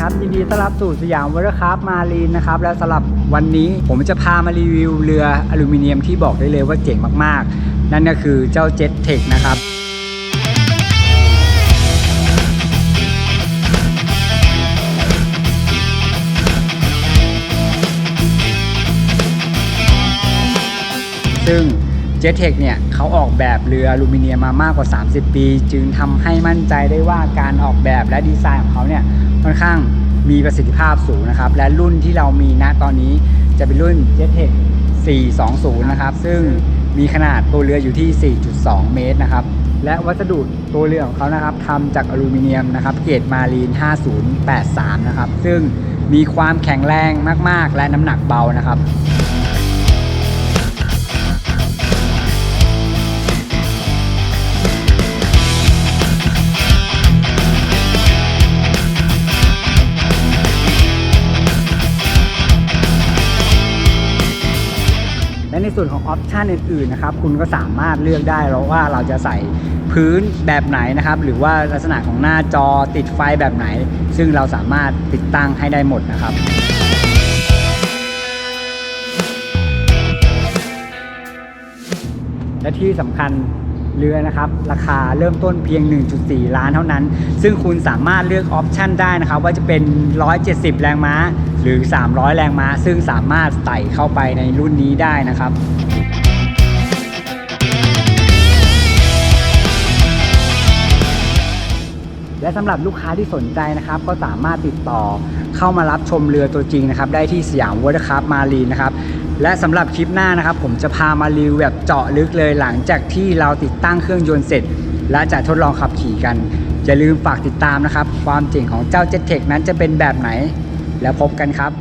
ครับยินดีต้อนรับสู่สยามวอเตอร์คราฟมารีนนะครับและสำหรับวันนี้ผมจะพามารีวิวเรืออลูมิเนียมที่บอกได้เลยว่าเจ๋งมากๆ นั่นก็คือเจ้า Jet Tech นะครับซึ่ง j e t e c h เนี่ยเขาออกแบบเรืออลูมิเนียมมามากกว่า 30 ปี จึงทำให้มั่นใจได้ว่าการออกแบบและดีไซน์ของเขาเนี่ยค่อนข้างมีประสิทธิภาพสูงนะครับ และรุ่นที่เรามีณตอนนี้จะเป็นรุ่น j e t e c h 420 นะครับ ซึ่งมีขนาดตัวเรืออยู่ที่ 4.2 เมตรนะครับ และวัสดุตัวเรือของเขานะครับทำจากอลูมิเนียมนะครับ เกรดมารีน 5083 นะครับ ซึ่งมีความแข็งแรงมาก ๆ และน้ำหนักเบานะครับ ส่วนของออปชันอื่นๆนะครับคุณก็สามารถเลือกได้แล้วว่าเราจะใส่พื้นแบบไหนนะครับ หรือว่าลักษณะของหน้าจอติดไฟแบบไหน ซึ่งเราสามารถติดตั้งให้ได้หมดนะครับและที่สำคัญเรือนะครับ ราคาเริ่มต้นเพียง 1.4 ล้านเท่านั้น ซึ่งคุณสามารถเลือกออปชันได้นะครับ ว่าจะเป็น 170 แรงม้า หรือ 300 แรงม้า ซึ่งสามารถใส่เข้าไปในรุ่นนี้ได้นะครับและสำหรับลูกค้าที่สนใจนะครับ ก็สามารถติดต่อเข้ามารับชมเรือตัวจริงนะครับ ได้ที่สยามวอเตอร์คราฟมารีนนะครับ และสำหรับคลิปหน้านะครับ ผมจะพามารีวิวแบบเจาะลึกเลยหลังจากที่เราติดตั้งเครื่องยนต์เสร็จ และจะทดลองขับขี่กัน อย่าลืมฝากติดตามนะครับ ความเจ๋งของเจ้า Jet Tech นั้นจะเป็นแบบไหน แล้วพบกันครับ